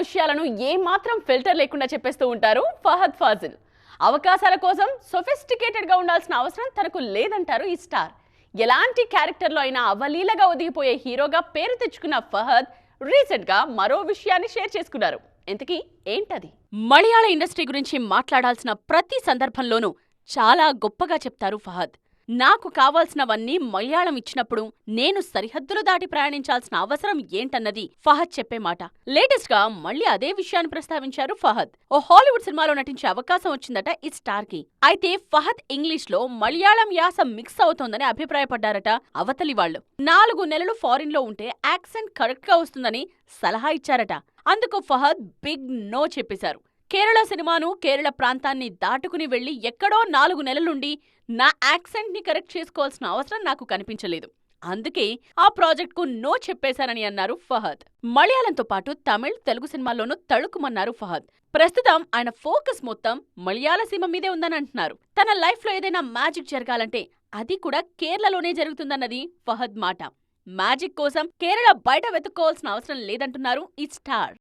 విషయాలను ఏమాత్రం ఫిల్టర్ లేకుండా చెప్పేస్తూ ఉంటారు ఫహద్ ఫాజిల్. అవకాశాల కోసం సొఫిస్టికేటెడ్గా ఉండాల్సిన అవసరం తనకు లేదంటారు ఈ స్టార్. ఎలాంటి క్యారెక్టర్లో అయినా అవలీలగా ఒదిగిపోయే హీరోగా పేరు తెచ్చుకున్న ఫహద్ రీసెంట్గా మరో విషయాన్ని షేర్ చేసుకున్నారు. ఇంతకీ ఏంటది? మలయాళ ఇండస్ట్రీ గురించి మాట్లాడాల్సిన ప్రతి సందర్భంలోనూ చాలా గొప్పగా చెప్తారు ఫహద్. నాకు కావాల్సినవన్నీ మలయాళం ఇచ్చినప్పుడు నేను సరిహద్దులు దాటి ప్రయాణించాల్సిన అవసరం ఏంటన్నది ఫహద్ చెప్పే మాట. లేటెస్ట్గా మళ్ళీ అదే విషయాన్ని ప్రస్తావించారు ఫహద్. ఓ హాలీవుడ్ సినిమాలో నటించే అవకాశం వచ్చిందట ఈ స్టార్కి అయితే ఫహద్ ఇంగ్లీష్లో మలయాళం యాస మిక్స్ అవుతోందని అభిప్రాయపడ్డారట అవతలి వాళ్ళు. నాలుగు నెలలు ఫారిన్లో ఉంటే యాక్సెంట్ కరెక్ట్గా వస్తుందని సలహా ఇచ్చారట. అందుకు ఫహద్ బిగ్ నో చెప్పేశారు. కేరళ సినిమాను కేరళ ప్రాంతాన్ని దాటుకుని వెళ్ళి ఎక్కడో నాలుగు నెలలుండి నా యాక్సెంట్ని కరెక్ట్ చేసుకోవాల్సిన అవసరం నాకు కనిపించలేదు. అందుకే ఆ ప్రాజెక్ట్కు నో చెప్పేశారని అన్నారు ఫహద్. మలయాళంతో పాటు తమిళ్ తెలుగు సినిమాల్లోనూ తళుకుమన్నారు ఫహద్. ప్రస్తుతం ఆయన ఫోకస్ మొత్తం మలయాళ సీమ మీదే ఉందని అంటున్నారు. తన లైఫ్లో ఏదైనా మ్యాజిక్ జరగాలంటే అది కూడా కేరళలోనే జరుగుతుందన్నది ఫహద్ మాట. మ్యాజిక్ కోసం కేరళ బయట వెతుక్కోవాల్సిన అవసరం లేదంటున్నారు ఈ స్టార్.